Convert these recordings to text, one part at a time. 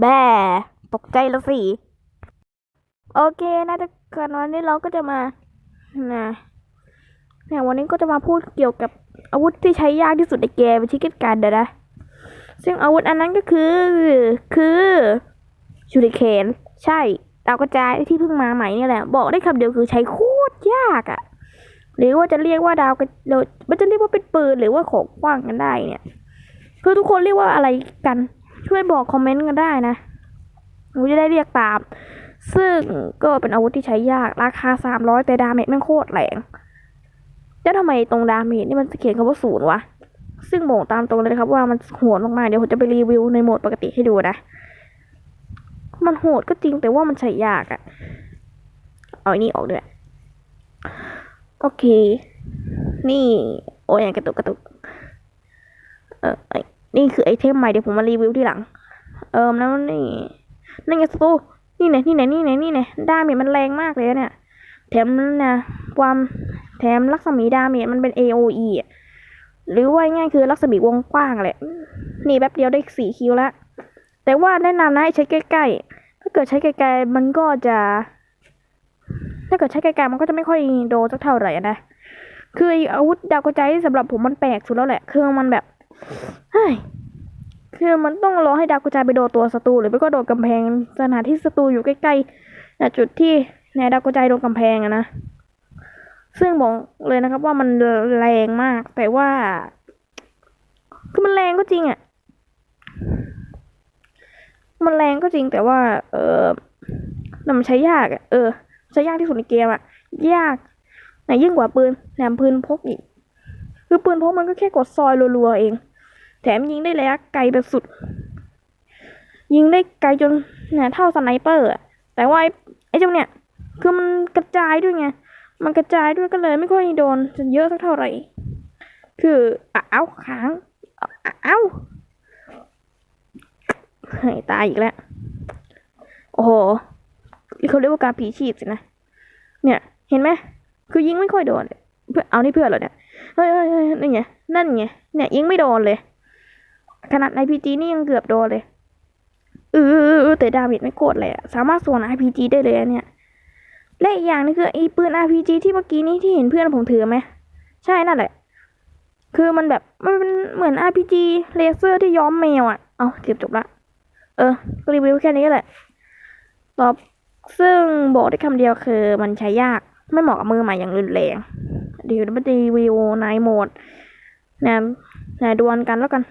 แบตกใจแล้วสิ โอเคนะทุกคนวันนี้เราก็จะมานะเนี่ยวันนี้ก็จะมาพูดเกี่ยวกับอาวุธที่ใช้ยากที่สุดในเกมชิคเก้นกันนะ ซึ่งอาวุธอันนั้นก็คือ คือชูริเคนใช่ดาวกระจายที่เพิ่งมาใหม่นี่แหละ บอกได้คำเดียวคือใช้โคตรยากอะ่ะ หรือว่าจะเรียกว่าดาวกระโดดมันจะเรียกว่าเป็นปืนหรือว่าของกว้างกันได้เนี่ย คือทุกคนเรียกว่าอะไรกัน ช่วยบอกคอมเมนต์กันได้นะผมจะได้เรียกตาม ซึ่งก็เป็นอาวุธที่ใช้ยาก ราคาสามร้อยแต่ดาเมจแม่งโคตรแรงแล้วทำไมตรงดาเมจนี่มันเขียนคำว่าศูนย์วะ ซึ่งบอกตามตรงเลยนะครับว่ามันโหดมากๆ เดี๋ยวผมจะไปรีวิวในโหมดปกติให้ดูนะ มันโหดก็จริงแต่ว่ามันใช้ยากอะเอาอันนี้ออกด้วย โอเค นี่ โอ้ยกระตุกกระตุก เออไอ นี่คือไอเทมใหม่เดี๋ยวผมมารีวิวทีหลัง เออแล้วนี่นั่นไงสตูนี่ไหนนี่ไหนนี่ไหนนี่ไหนดาเมจมันแรงมากเลยเนี่ย แถมนะความแถมลักษมีดาเมจมันเป็น AOE อะหรือว่าง่ายคือลักษมีวงกว้างแหละ นี่แป๊บเดียวได้สี่คิวแล้ว แต่ว่าแนะนำนะให้ใช้ใกล้ๆ ถ้าเกิดใช้ไกลๆมันก็จะ ถ้าเกิดใช้ไกลๆมันก็จะไม่ค่อยโดนสักเท่าไหร่นะ คืออาวุธดาวกระจายสำหรับผมมันแปลกสุดแล้วแหละ เครื่องมันแบบ เฮ้ยคือมันต้องรอให้ดาวกระจายไปโดนตัวศัตรูหรือไม่ก็โดนกำแพงสถานที่ศัตรูอยู่ใกล้ๆนะจุดที่แนวดาวกระจายโดนกำแพงอะนะซึ่งบอกเลยนะครับว่ามันแรงมาก แต่ว่า คือมันแรงก็จริงอะมันแรงก็จริงแต่ว่า เออแต่มันใช้ยากอะเออใช้ยากที่สุดในเกมอะยากไหนยิ่งกว่าปืนแหนมปืนพกอีก คือปืนพกมันก็แค่กดซอยรัวๆเอง แถมยิงได้ระยะไกลแบบสุด ยิงได้ไกลจนเนี่ยเท่าสไนเปอร์อะแต่ว่าไอ้ไอ้เจ้าเนี่ย คือมันกระจายด้วยไง มันกระจายด้วยก็เลยไม่ค่อยโดนจนเยอะสักเท่าไหร่ คืออ้าวค้างอ้าวเฮ้ยตายอีกแล้ว โอ้โหเขาเรียกว่าการผีฉีดสินะ เนี่ย เห็นไหม คือยิงไม่ค่อยโดน เพื่อเอานี่เพื่อเหรอเนี่ย เฮ้ยเฮ้ยนี่ไง นั่นไง เนี่ยยิงไม่โดนเลย ขนาด RPG นี่ยังเกือบโดนเลยเออแต่ดาเมจไม่โคตรเลยอะสามารถส่วน RPG ได้เลยเนี่ยและอีกอย่างนึงคือไอปืน RPG ที่เมื่อกี้นี้ที่เห็นเพื่อนผมถือไหมใช่นั่นแหละ คือมันแบบมันเหมือน RPG เลเซอร์ที่ย้อมแมวอะเอาเก็บจบละ เออก็รีวิวแค่นี้แหละตอบซึ่งบอกได้คำเดียวคือมันใช้ยากไม่เหมาะกับมือใหม่อย่างรุนแรง เดี๋ยวมารีวิวในโหมดนะนะดวลกันแล้วกัน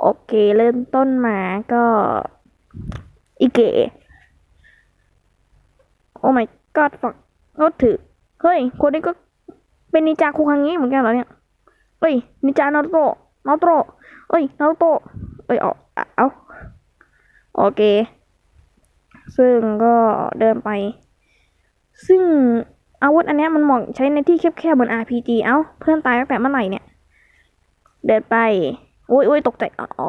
โอเค เริ่มต้นมาก็อีเกะโอ้ my god ฝักรถถือ เฮ้ย คนนี้ก็เป็นนิจาคุคังงี้เหมือนกันเหรอเนี่ยเอ้ย นิจานารุโตะนารุโตะเอ้ยนารุโตะเอ้ยเอาเอาโอเค ซึ่งก็เดินไป ซึ่ง อาวุธอันนี้มันเหมาะใช้ในที่แคบๆเหมือน RPG เอ้า เพื่อนตายตั้งแต่เมื่อไหร่เนี่ย เดินไป โอ้ยโอ้ยตกใจ อ๋อ